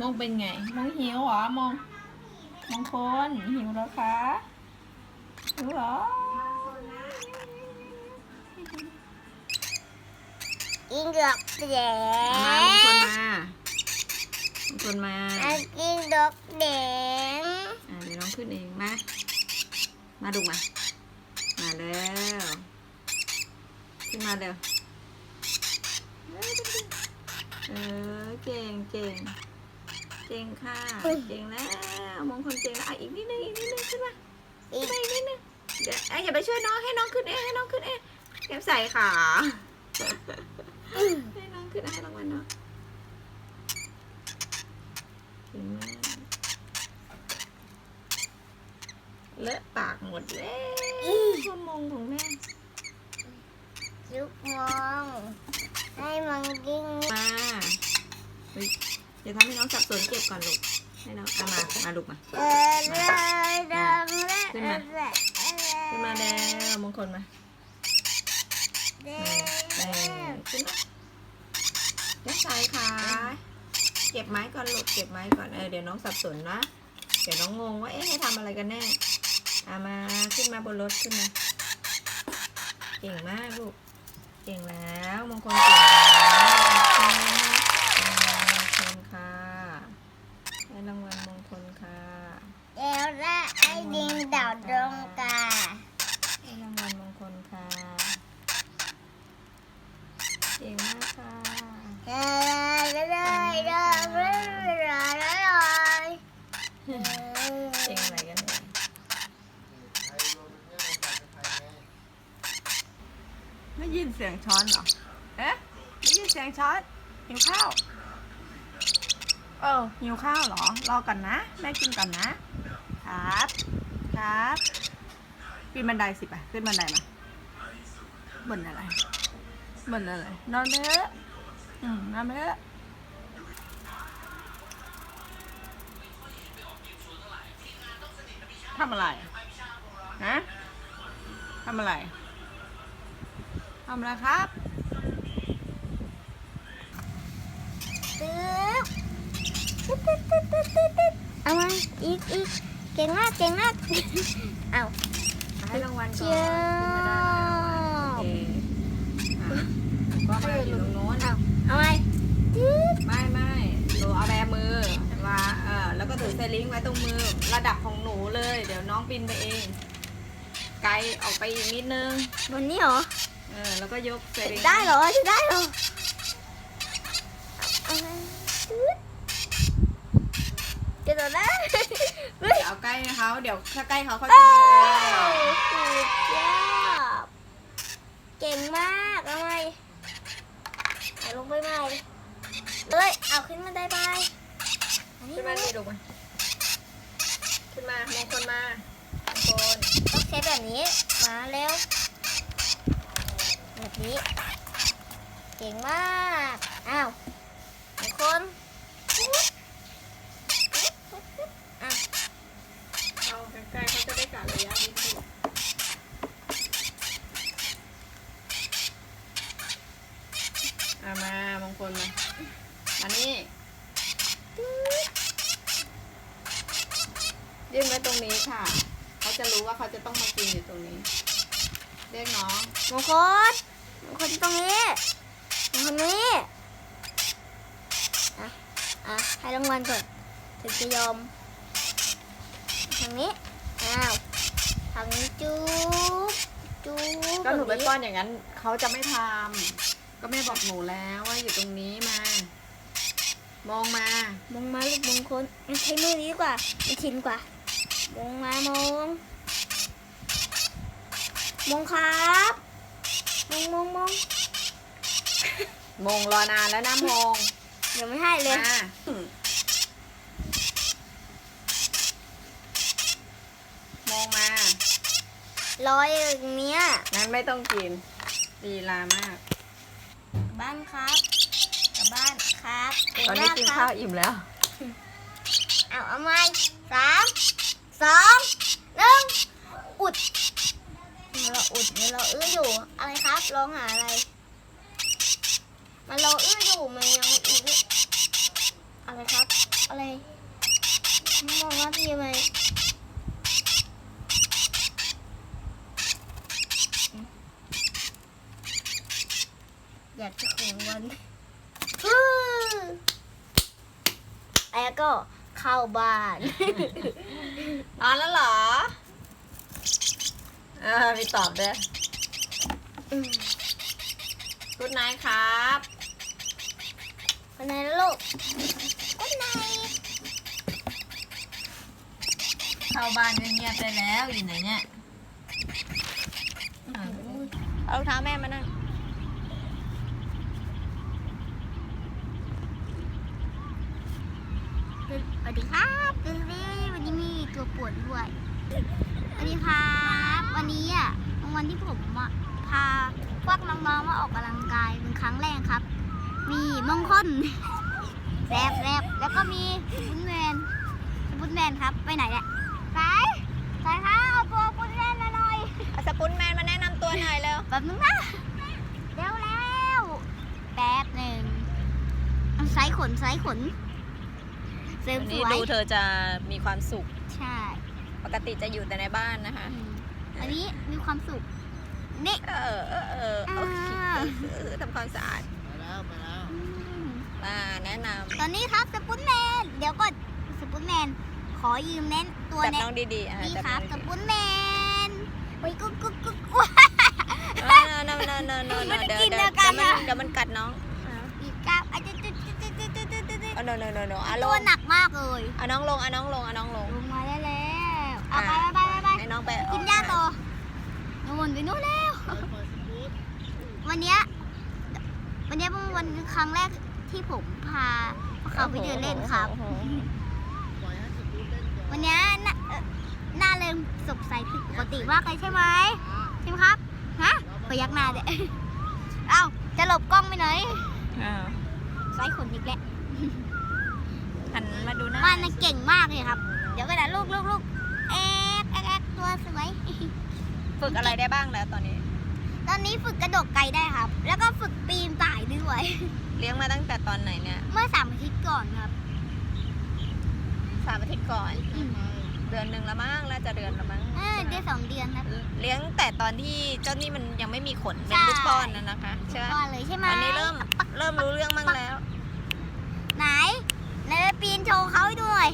มองเป็นไง มองหิวเหรอ มอง มองคนหิวแล้วคะหิวเหรอ กินดอกแดมางมองคนมามองคนมาอะกินดอกแดงอ่าเดี๋ยวน้องขึ้นเอง มา มาดูมา มาแล้ว ขึ้นมาเร็ว เออ เก่งเก่ง เก่งค่ะเก่งแล้วมองคนเก่งแล้วอะอีกนิดนึงอีกนิดนึงขึ้นมาอีกขึ้นมาอีกนิดนึงเดี๋ยวอะอย่าไปช่วยน้องให้น้องขึ้นเองให้น้องขึ้นเองแก้มใส่ขาให้น้องขึ้นให้รางวัลน้องเก่งมากเลอะปากหมดแล้วชั่วโมงของแม่ลูกมองให้มันกินมา เฮ้ยอย่าทำให้น้องสับสนเก็บก่อนลูก ให้น้องเอามามาลูกมาเออเลยดังและขึ้นมาขึ้นมาแล้วมงคลมาเด้เออขึ้นมาเลี้ยงสายขาเก็บไม้ก่อนลูก เก็บไม้ก่อน เออ เดี๋ยวน้องสับสนนะ เดี๋ยวน้องงงว่า เอ๊ะให้ทำอะไรกันแน่เอามาขึ้นมาบนรถขึ้นมา เก่งมากลูก เก่งแล้วมงคลเก่งแล้วมงคลค่ะให้รางวัลมงคลค่ะ เดี๋ยวละไอ้ดินดาวดวงกา ให้รางวัลมงคลค่ะ เก่งมากค่ะ เออเลยเลยเลยเลยเลย เก่งอะไรกันเนี่ยไม่ยินเสียง ช้อนเหรอ เอ๊ะไม่ยินเสียงช้อนหิวข้าว เออหิวข้าวเหรอ รอก่อนนะ แม่กินก่อนนะ ครับ ครับปีนบันไดสิไปขึ้นบันไดมาบ่นอะไรบ่นอะไร นอนไปเถอะอืมนอนไปเถอะทำอะไร ฮะทำอะไร ทำอะไรครับตึ๊บตึ๊ดตึ๊ดตึ๊ดตึ๊ดตึ๊ดเอามาอีกอีกเก่งมากเก่งมากเอาให้รางวัลก่อนเจียโอวเคอะก็มาอยู่ตรงโน้นเอาเอาไงตึ๊ดไม่ไม่หนูเอาแบมือมาเออแล้วก็ถือไซลิงก์ไว้ตรงมือระดับของหนูเลย เดี๋ยวน้องบินไปเอง ไกลออกไปอีกนิดนึงบนนี้เหรอ เออแล้วก็ยกไซลิงก์ได้เหรอจะได้เหรอเอาไงตึ๊ดจะต่อได้เฮ้ยเดี๋ยวเอาใกล้เขาเดี๋ยวถ้าใกล้เขาเขาโอ้จะมีสุดยอดเก่งมากเอาไงเอาลงไปใหม่เลยเอาขึ้นมาได้ไปอันนี้ขึ้นมัมานดิลูกมาขึ้นมามงคลมามงคลต้องใช้แบบนี้มาเร็วแบบ นี้ เก่งมาก อ้าวทุกคนอะเอาใกล้ๆเขาจะได้กะระยะนิดนึงเอามามงคลมาอันนี้ยื่นไว้ตรงนี้ค่ะ เขาจะรู้ว่าเขาจะต้องมากินอยู่ตรงนี้ เรียกน้องมงคลมง คลตรงนี้มงคลนี้อะอะให้รางวัลก่อนถึงจะยอมทางนี้อ้าวทางนี้จุ๊บจุ๊บก็หนูไปแบบป้อนอย่างนั้นเขาจะไม่ทำก็แม่บอกหนูแล้วว่าอยู่ตรงนี้มา มองมามองมาลูกมงคลงั้นใช้มือนี้ดีกว่ามันชินกว่ามองมามองมองครับ มองมองมองมองรอนานแล้วนะมองเดี๋ยวไม่ให้เลยมาอืมมองมาลอยอย่างเนี้ยงั้นไม่ต้องกินลีลามากบ้านครับ กลับบ้านครับเก่งตอนนี้มากกินคข้ารัวบอิ่มแล้ว เอาเอาไหมสามสองหนึ่งอุด มันเราอุดมันเราอื้ออยู่อะไรครับร้องหาอะไร มันเราอื้ออยู่มันยังอื้อะไรครับ อะไรมองว่าพี่ไหมอยากจะของวันแล้วก็เข้าบ้านนอนแล้วเหรอ ออมีตอบด้วยกุดไนท์ครับ วันไหนนะลูกวันไหนเข้าบ้านเงียบๆได้แล้ว อยู่ไหนเนี่ยเอารองเท้าแม่มานั่งสวัสดีครับเบบี้วันนี้มีตัวปวดด้วย วันที่ผมอะพาพวกน้องๆมาออกกำลังกายเป็นครั้งแรกครับ มีมงคลแรบแรบแล้วก็มีบุญแมนบุญแมนครับไปไหนเนี่ยสายสายครับเอาตัวบุญแมนมาหน่อยเอาสปุนแมนมาแนะนำตัวหน่อยเร็วแป๊บนึงนะเร็วแล้วแป๊บหนึ่งเอาไซส์ขนไซส์ขนเสริมวันสนี้วยดูเธอจะมีความสุขใช่ ปกติจะอยู่แต่ในบ้านนะคะ อืมอันนี้มีความสุข นี่เออเออเออโอเคอ่าเออทำความสะอาดอืมมาแนะนตอนนี้ครับสปุนแมน เดี๋ยวก่อนสปุนแมน ขอยืมเน้นตัวำจับเน้น้องดีๆอะนี่จับคน้รัอบงสดีปุนแมนโอ้ยกุ๊กกุ๊กกุ๊กว้าๆอ่าเนอะเนอะเนอะเนอะเนอะมันเดี๋ยวกินเดี๋ยวเดียวกันเดี๋ยวมันอะเดี๋ยวมันกัดน้องอีกครับอะจุดจุดจุดจุดจุดจุดจุดจุดเอาเนอะเนอะเนอะเนอะเอาลตัวงหนักมากเลย เอาน้องลงเอาน้องลงเอาน้องลง ลงมาได้แล้วเอาไปอะ ไปไปไปให้ น้องไปกินหญ้าต่อนู่นไปนู่นแล้ว วันเนี้ยวันเนี้ยเป็นวันครั้งแรกที่ผมพาเขาไปเดินเล่นครับโอ้โหวันเนี้ยหน้าเอ่อหน้าเริ่มสดใสผิดปกติมากเลยใช่ไหมใช่ไหมครับฮะพยักหน้าเด้ เอ้าจะหลบกล้องไปไหนอ่าไซส์ขนอีกแล้วหันมาดูหน้ามันน่ะเก่งมากเลยครับ เดี๋ยวก็นะลูกลูกลูกแอกแอกแอก ตัวสวย ฝึกอะไรได้บ้างแล้วตอนนี้ ตอนนี้ฝึกกระโดดไกลได้ครับ แล้วก็ฝึกปีนป่ายด้วย เลี้ยงมาตั้งแต่ตอนไหนเนี่ยเมื่อสามอาทิตย์ก่อนครับ สามอาทิตย์ก่อน อืม เดือนหนึ่งละมั้งน่าจะเดือนละมั้งเออใช่ไหมเดือนสองเดือนครับ เลี้ยงแต่ตอนที่เจ้านี่มันยังไม่มีขนเป็นใช่ ลูกป้อนนะนะคะใช่ไหมก่อนเลยใช่ไหมตอนนี้เริ่มเริ่มรู้เรื่องมั่งแล้ว ไหนไหนไปปีนโชว์เขาให้ดูหน่อย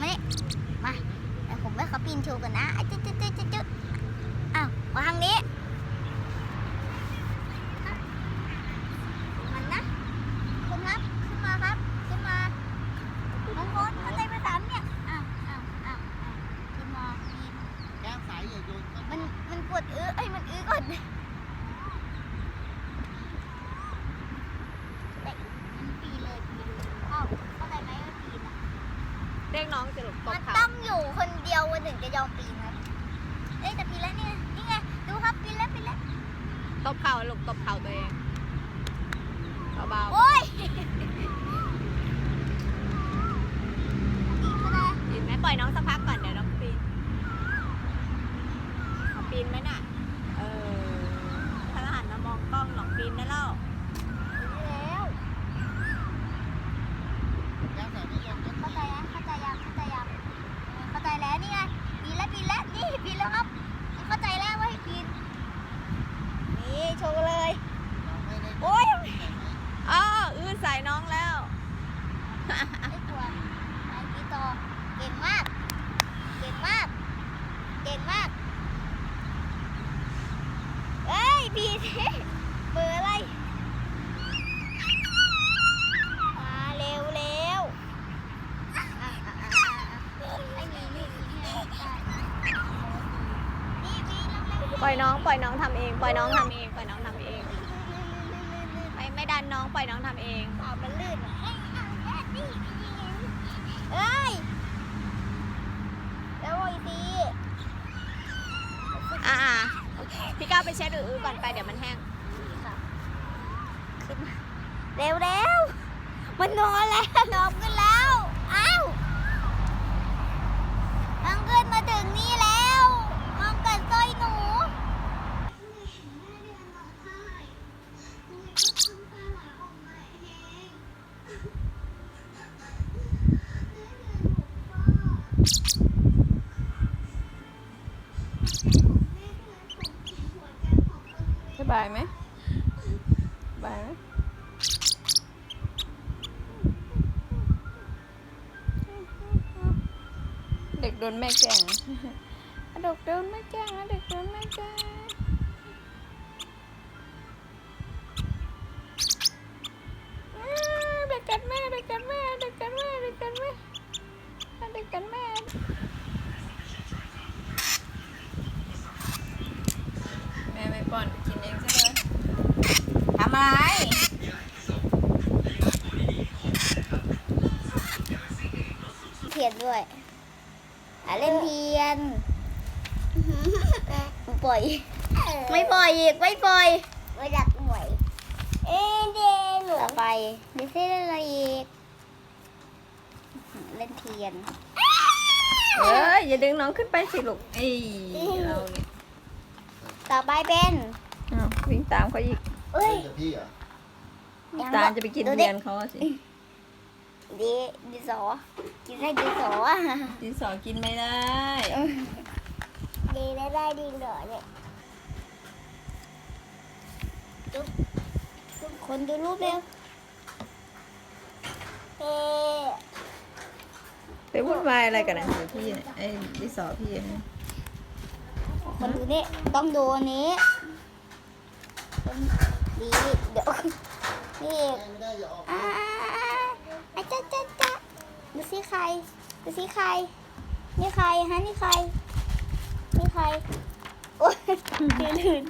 มานี่มาเดี๋ยว ผมไปเขาปีนโชว์กันนะจุ๊ดจุ๊ดจุ๊ดจุ๊ดจุ๊ดอ้าวมาทางนี้มันนะคุณครับ ขึ้นมาครับ ขึ้นมาน้องโค้ดเข้าใจภาษาเนี่ยอ้าวอ้าวอ้าวอ้าวขึ้นมาปีนแก้มสายอย่าโยนมันมันปวดอื้อเอ้ยมันอื้อก่อนเด็กมันปีนเลยปีนเอ้าเข้าใจไหมว่าปีนอะ เรียกน้องจะหลบต มั บ น เขา ต้องอยู่คนเดียววันหนึ่งจะยอมปีนครับเอ้ยแต่ปีนแล้วเนี่ยนี่ไงดูครับปีนแล้วปีนแล้ว ตบเข่าหลบตบเข่าตัวเองเบา โอ้ยปีนก็ได้ ๆปีนไหมปล่อยน้องสักพักก่อนเดี๋ยวน้องปีนเอาปีนไหมน่ะเออถ้าหันมามองกล้องหลอกปีนได้แล้ว ปีนแล้ว แก้มสายไม่โยนเข้า เข้าใจยังเข้าใจยังเข้าใจยังเออเข้าใจแล้วนี่ไงปีนแล้วปีนแล้วนี่ปีนแล้วครับเข้าใจแล้วว่าให้ปีนนี่โชว์เลย เราไม่ได้ โอ้ย อ๋ออื้อใส่น้องแล้ว ไม่กลัวไปปีนต่อเก่งมาก เก่งมาก เก่งมากเอ้ยปีนสิเบอร์อะไร มาเร็วเร็วอะอะอะอะอะไอ้มีมีมีนี่ไงได้นี่มีเร็วเร็ว ปล่อยน้องปล่อยน้องทำเอง ป ล่อยน้องทำเอง ปล่อยน้องทำเอง ไม่ไม่ดันน้องปล่อยน้องทำเองสาวมันลื่นอะเอ้ยเอาเอ้ยแล้วอีกทีอ่าพี่ก้าวไปเช็ดอื้อๆก่อนไปเดี๋ยวมันแห้ง ขึ้นมาเร็วเร็วมันนอนแล้วนอนขึ้นแล้ว สบายไหมสบายไหมเด็กโดนแม่แกล้งเด็กโดนแม่แกล้งเด็กโดนแม่แกล้ง เทียนด้วยอะเล่นเทียน ปล่อย ไม่ปล่อยอีกไม่ปล่อยไม่ดักหน่วยเอ๊ะเดนหนูต่อไปดิซี่เล่นอะไรอีก เล่นเทียน เอ้ยอย่าดึงน้องขึ้นไปสิลูกเอ้ยเราเนี่ยต่อไปเป็นอ้าววิ่งตามเขาอีกเอ้ยกับพี่เหรอะยังตามจะไปกินดูดิเรียนเขาอะสิ ดีดีสอ กินได้ดีสอดินสอกินไม่ได้ ดีได้ได้ดีเหรอเนี่ยทุกคนดูรูปเร็วเอ๊ะไปวุ่นวายอะไรกันนะเดี๋ยวพี่เนี่ยไอ้ดินสอพี่เนี่ยคนดูนี่ต้องดูอันนี้ดีเดี๋ยวนี่ไม่ได้อย่าออกอ่าอ่า จ้าจ้าจ้าดูสิใคร ดูสิใคร นี่ใครฮะนี่ใคร นี่ใคร โอ้ยตื่นตื่น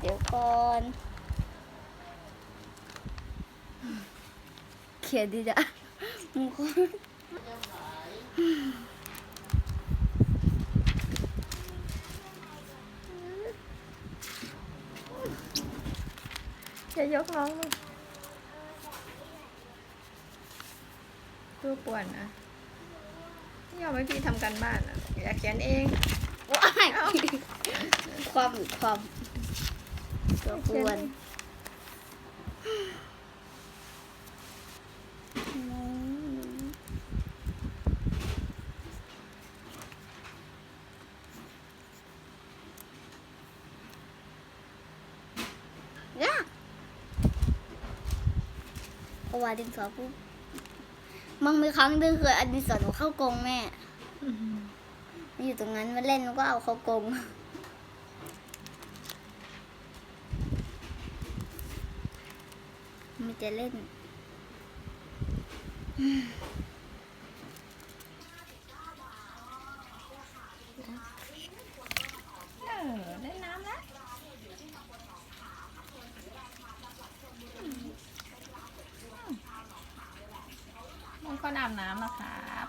เดี๋ยวก่อนเขียนดีจ้ะมึงคนจะยกน้องลูก ตัวป่วนนะไม่ยอมให้พี่ทำการบ้านอะ อยากเขียนเองว้ายความความตัวกวนว่าดินสอปุ๊บ มันมีครั้งหนึงเคยอันดิสอหนูเข้ากรงแม่มันอยู่ตรงนั้นมาเล่นแล้วก็เอาเข้ากรงมันจะเล่นเออเล่นน้ำแล้ว มงคลอาบน้ำนะครับ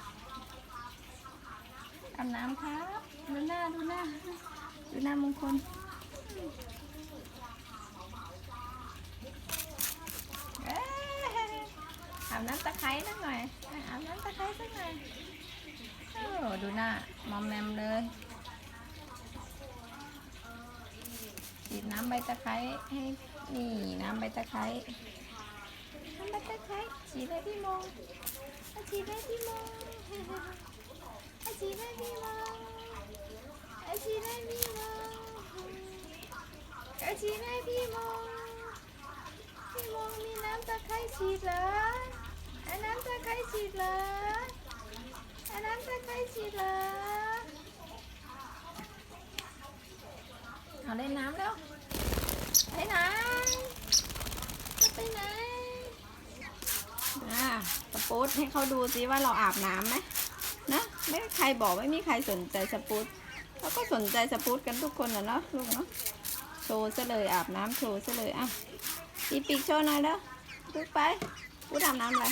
อาบน้ำครับดูหน้าดูหน้าดูหน้ามงคลเอ้ยอาบน้ำตะไคร้สักหน่อยอาบน้ำตะไคร้สักหน่อยโอ้ดูหน้ามอมแมมเลยฉีดน้ำใบตะไคร้ให้นี่น้ำใบตะไคร้น้ำใบตะไคร้ฉีดให้พี่มง เอาฉีดให้พี่โมงเอาฉีดให้พี่โมงเอาฉีดให้พี่โมงเอาฉีดให้พี่โมงพี่โมงมีน้ำตะไคร้ฉีดเหรอเอาน้ำตะไคร้ฉีดเหรอเอาน้ำตะไคร้ฉีดเหรอเอาเล่นน้ำแล้วไปไหนจะไปไหน อ่าสปูตให้เขาดูซิว่าเราอาบน้ำไหมนะไม่ใครบอกไม่มีใครสนใจสปูตเราก็สนใจสปูตกันทุกคนนะเนาะลูกเนาะโชว์ซะเลยอาบน้ำโชว์ซะเลยอะปีปีกโชว์หน่อยแล้วลูกไปพูดอาบน้ำอะไร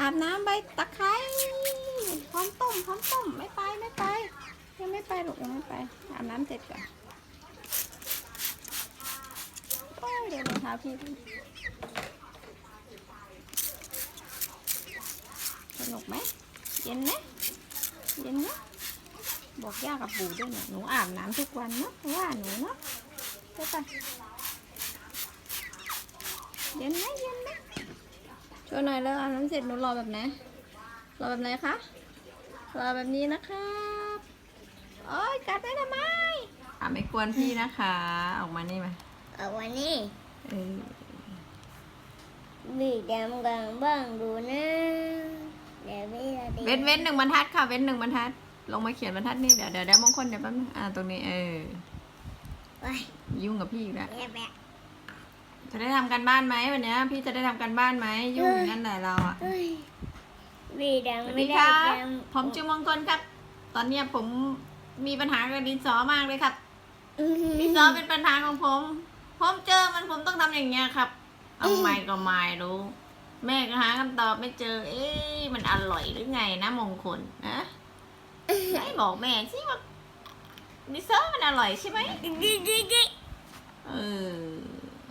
อาบน้ำใบตะไคร้พร้อมต้มพร้อมต้มไม่ไปไม่ไปยังไม่ไปลูกยังไม่ไปอาบน้ำเสร็จก่อนโอ้ยเดี๋ยวรองเท้าพี่ สนุกไหมเย็นไหมเย็นนะบอกย่ากับปู่ด้วยเนี่ยหนูอาบน้ำทุกวันเนาะว่าหนูเนาะใช่ปะเย็นไหมเย็นไหมช่วยหน่อยเลยอาบน้ำเสร็จหนูรอแบบไหนรอแบบไหนคะรอแบบนี้นะครับโอ้ยกัดได้ทำไมอะไม่ควรพี่นะคะ ออกมานี่มาเอาวันนี้เออบีดำกันบ้างดูนะ เดี๋ยวพี่จะดีเว้นเว้นหนึ่งบรรทัดค่ะ เว้นหนึ่งบรรทัด ลงมาเขียนบรรทัดนี่เดี๋ยวเดี๋ยวเดี๋ยวมงคลเดี๋ยวแป๊บนึงอ่าตรงนี้เออเฮ้ยยุ่งกับพี่อีกแล้วแม่แม่จะได้ทำกันบ้านไหมวันเนี้ยพี่จะได้ทำกันบ้านไหมยุ่งอยู่นั่นแหละเราอะ เฮ้ยวีดังสวัสไม่ดีได้ครับยังผมชื่อมงคลครับ ตอนเนี้ยผมมีปัญหากับดินสอมากเลยครับดินสอเป็นปัญหาของผม ผมเจอมันผมต้องทำอย่างเงี้ยครับ เอาไม่ก็ไม่รู้ แม่ก็หาคำตอบไม่เจอ เอ๊ะมันอร่อยหรือไงนะมงคลนะไหนบอกแม่สิว่าดินสอมันอร่อยใช่ไหมดิดิดิเออ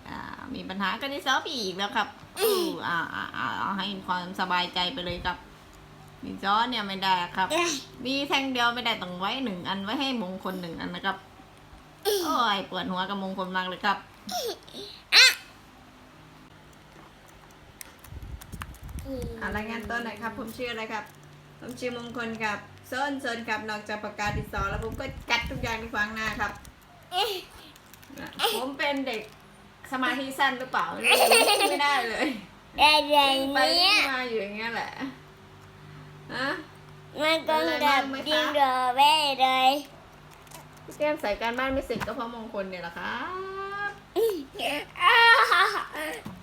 อ่ามีปัญหากับดินสอพี่อีกแล้วครับเอออ่าอ่าอ่าเอาให้ความสบายใจไปเลยครับดินสอเนี่ยไม่ได้ครับเอ้ยมีแท่งเดียวไม่ได้ต้องไว้หนึ่งอันไว้ให้มงคลหนึ่งอันนะครับ โอ้ยปวดหัวกับมงคลมากเลยครับ อ่ารายงานต้นหน่อยครับ ผมชื่ออะไรครับ ผมชื่อมงคลครับโซนโซนครับนอกจากปากกาดินสอแล้วผมก็กัดทุกอย่างที่ขวางหน้าครับอะผมเป็นเด็กสมาธิสั้นหรือเปล่าไม่ได้เลยได้ไงไปเนี่ยมาอยู่อย่างเงี้ยแหละฮะมันก็แบบยิงดอแม่เลยพี่แก้มใส่การบ้านไม่เสร็จก็เพราะมงคลเนี่ยแหละครับมังแดดยุ่งดีพี่ต้องดำกันบ้าง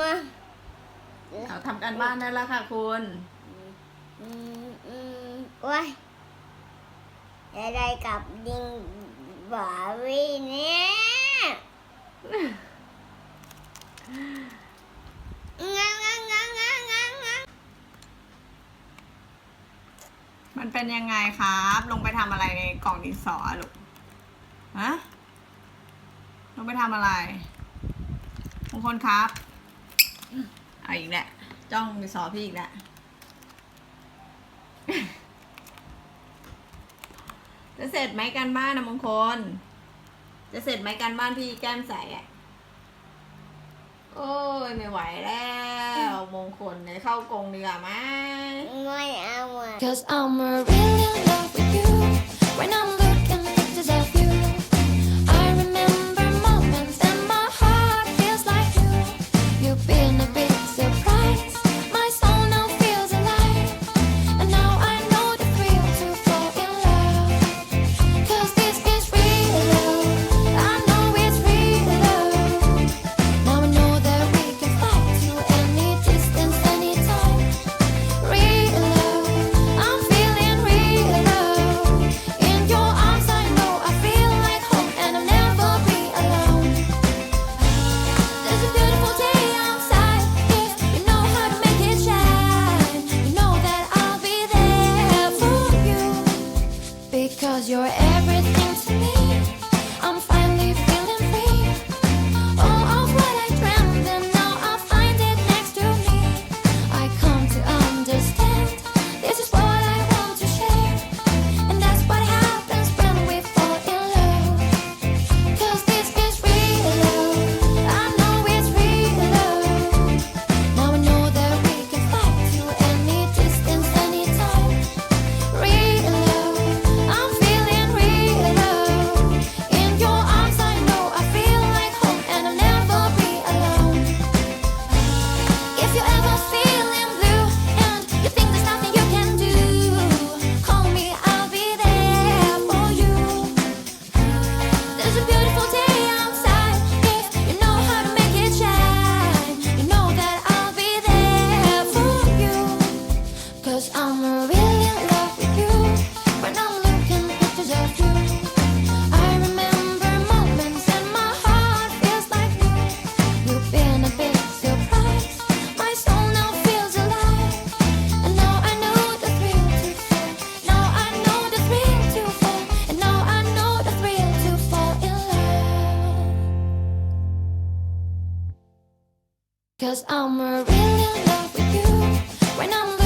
มาเอาทำการบ้านได้แล้วค่ะคุณอืมอืมว้ายจะได้กับดิงบาวีเนี่ยงังงังงังงังงังงังมันเป็นยังไงครับ ลงไปทำอะไรในกล่องดินสอลูกฮะลงไปทำอะไรมงคลครับ เอาอีกแหละจ้องดินสอพี่อีกแหละจะเสร็จไหมการบ้านนะมงคล จะเสร็จไหมการบ้านที่แก้มใส่อะโอ้ยไม่ไหวแล้วมงคลเนี่ยเข้ากรงดีกว่าไหมไม่เอาอะ Cause I'm really in love with you. When I'm your you're Cause I'm really in love with you. When I'm